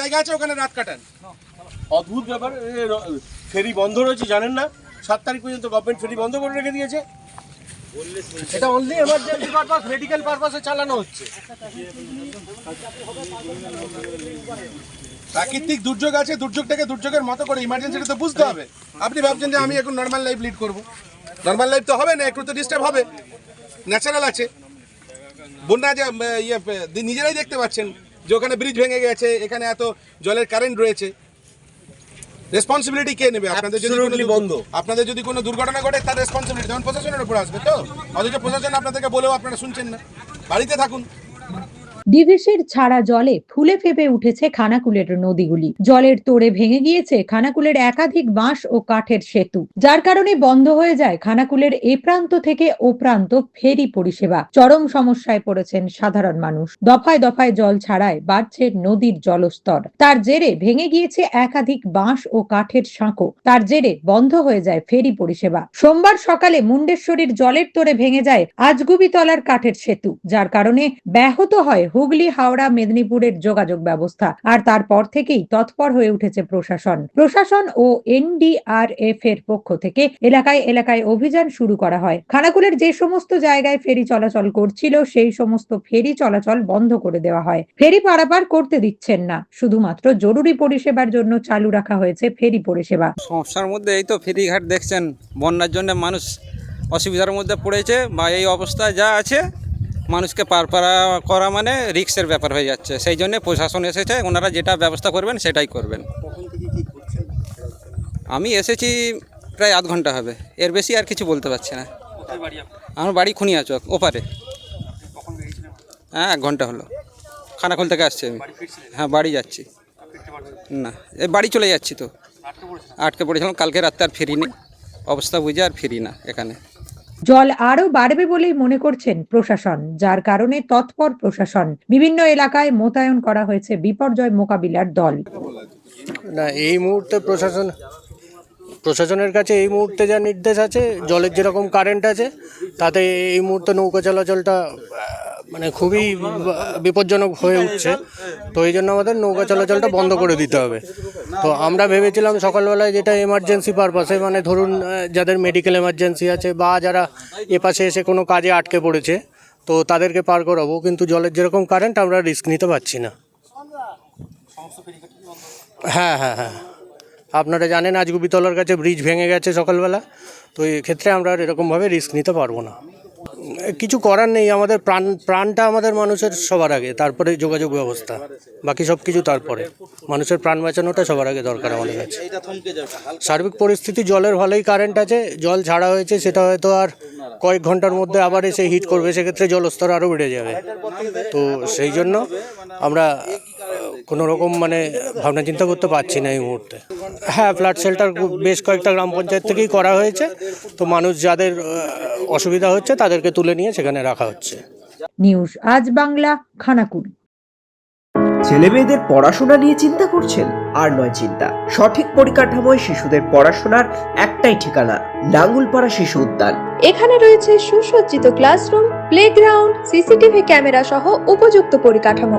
জায়গা আছে ওখানে রাত কাটান। অদ্ভুত ব্যাপার। ফেরি বন্ধ রয়েছে জানেন না? সাত তারিখ পর্যন্ত গভর্নমেন্ট ফেরি বন্ধ করে রেখে দিয়েছে। এটা অনলি এমার্জেন্সি পারপাস মেডিকেল পারপাসে চালানো হচ্ছে। প্রাকৃতিক দুর্যোগ আছে দুর্যোগটাকে দুর্যোগের মতো করে ইমার্জেন্সিটা তো বুঝতে হবে। আপনি ভাবছেন যে আমি এখন নর্মাল লাইফ লিড করব। নর্মাল লাইফ তো হবে না একটু তো ডিস্টার্ব হবে। ন্যাচারাল আছে। বন্যা যে ইয়ে নিজেরাই দেখতে পাচ্ছেন যে ওখানে ব্রিজ ভেঙে গেছে এখানে এত জলের কারেন্ট রয়েছে। রেসপন্সিবিলিটি কে নেবে? আপনাদের যদি বন্ধ। আপনাদের যদি কোনো দুর্ঘটনা ঘটে তার রেসপন্সিবিলিটি তখন প্রশাসনের উপর আসবে তো? অথচ প্রশাসন আপনাদেরকে বলেও আপনারা শুনছেন না। বাড়িতে থাকুন। ডিভিসির ছাড়া জলে ফুলে ফেপে উঠেছে খানাকুলের নদীগুলি। জলের তোড়ে ভেঙে গিয়েছে খানাকুলের একাধিক বাঁশ ও কাঠের সেতু। যার কারণে বন্ধ হয়ে যায় খানাকুলের এ প্রান্ত থেকে ও প্রান্ত ফেরি পরিষেবা। চরম সমস্যায় পড়েছেন সাধারণ মানুষ। দফায় দফায় জল ছাড়ায় বাড়ছে নদীর জলস্তর। তার জেরে ভেঙে গিয়েছে একাধিক বাঁশ ও কাঠের সাঁকো। তার জেরে বন্ধ হয়ে যায় ফেরি পরিষেবা। সোমবার সকালে মুন্ডেশ্বরীর জলের তোড়ে ভেঙে যায় আজগুবিতলার কাঠের সেতু, যার কারণে ব্যাহত হয় হুগলি, হাওড়া, মেদিনীপুরের যোগাযোগ ব্যবস্থা। আর তারপর থেকেই তৎপর হয়ে উঠেছে প্রশাসন। প্রশাসন ও এনডিআরএফ এর পক্ষ থেকে এলাকায় এলাকায় অভিযান শুরু করা হয়। খানাকুলের যে সমস্ত জায়গায় ফেরি চলাচল করছিল, সেই সমস্ত ফেরি চলাচল বন্ধ করে দেওয়া হয়। ফেরি পারাপার করতে দিচ্ছেন না। শুধুমাত্র জরুরি পরিষেবার জন্য চালু রাখা হয়েছে ফেরি পরিষেবা। সমস্যার মধ্যে এই তো ফেরিঘাট দেখছেন। বন্যার জন্য মানুষ অসুবিধার মধ্যে পড়েছে বা এই অবস্থা যা আছে মানুষকে পার পারা করা মানে রিক্সের ব্যাপার হয়ে যাচ্ছে। সেই জন্য প্রশাসন এসেছে ওনারা যেটা ব্যবস্থা করবেন সেটাই করবেন। আমি এসেছি প্রায় আধ ঘণ্টা হবে। এর বেশি আর কিছু বলতে পারছি না। আমার বাড়ি খুনিয়া চক ওপারে হ্যাঁ এক ঘণ্টা হলো। খানাখোল থেকে আসছি আমি। হ্যাঁ বাড়ি যাচ্ছি। না? এই বাড়ি চলে যাচ্ছি তো। আটকে পড়েছিলাম কালকে রাত্রে আর ফিরিনি। অবস্থা বুঝে আর ফিরি না এখানে। জল আরও বাড়বে বলেই মনে করছেন প্রশাসন, যার কারণে তৎপর প্রশাসন। বিভিন্ন এলাকায় মোতায়েন করা হয়েছে বিপর্যয় মোকাবিলার দল। না, এই মুহূর্তে প্রশাসন, প্রশাসনের কাছে এই মুহূর্তে যা নির্দেশ আছে, জলের যেরকম কারেন্ট আছে, তাতে এই মুহূর্তে নৌকা চলাচলটা মানে খুবই বিপজ্জনক হয়ে উঠছে। তো এই জন্য আমাদের নৌকা চলাচলটা বন্ধ করে দিতে হবে। তো আমরা ভেবেছিলাম সকালবেলায় যেটা এমার্জেন্সি পারপাসে মানে ধরুন যাদের মেডিকেল এমার্জেন্সি আছে বা যারা এপাশে এসে কোনো কাজে আটকে পড়েছে, তো তাদেরকে পার করাবো। কিন্তু জলের যেরকম কারেন্ট আমরা রিস্ক নিতে পারছি না। হ্যাঁ হ্যাঁ হ্যাঁ। আপনারা জানেন আজ গুবিতলার কাছে ব্রিজ ভেঙে গেছে সকালবেলা। তো এক্ষেত্রে আমরা এরকমভাবে রিস্ক নিতে পারব না। কিছু করার নেই, আমাদের প্রাণ, প্রাণটা আমাদের মানুষের সবার আগে, তারপরে যোগাযোগ ব্যবস্থা। বাকি সব কিছু তারপরে। মানুষের প্রাণ বাঁচানোটা সবার আগে দরকার আমাদের কাছে। সার্বিক পরিস্থিতি জলের ভালোই কারেন্ট আছে, জল ছাড়া হয়েছে, সেটা হয়তো আর কয়েক ঘণ্টার মধ্যে আবার এসে হিট করবে, সেক্ষেত্রে জলস্তর আরও বেড়ে যাবে। তো সেই জন্য আমরা কোনো রকম মানে ভাবনা চিন্তা করতে পারছি না এই মুহূর্তে। হ্যাঁ ফ্ল্যাট শেল্টার বেশ কয়েকটা গ্রাম পঞ্চায়েত থেকেই করা হয়েছে। তো মানুষ যাদের অসুবিধা হচ্ছে তাদেরকে তুলে নিয়ে সেখানে রাখা হচ্ছে। নিউজ আজ বাংলা খানাকুড়ি ছেলে মেয়েদের পড়াশোনা নিয়ে চিন্তা করছেন? আর নয় চিন্তা। সঠিক পরিকাঠামোয় শিশুদের পড়াশোনার একটাই ঠিকানা নাঙ্গুলপাড়া শিশু উদ্যান। এখানে রয়েছে সুসজ্জিত ক্লাসরুম প্লেগ্রাউন্ড সিসিটিভি ক্যামেরা সহ উপযুক্ত পরিকাঠামো।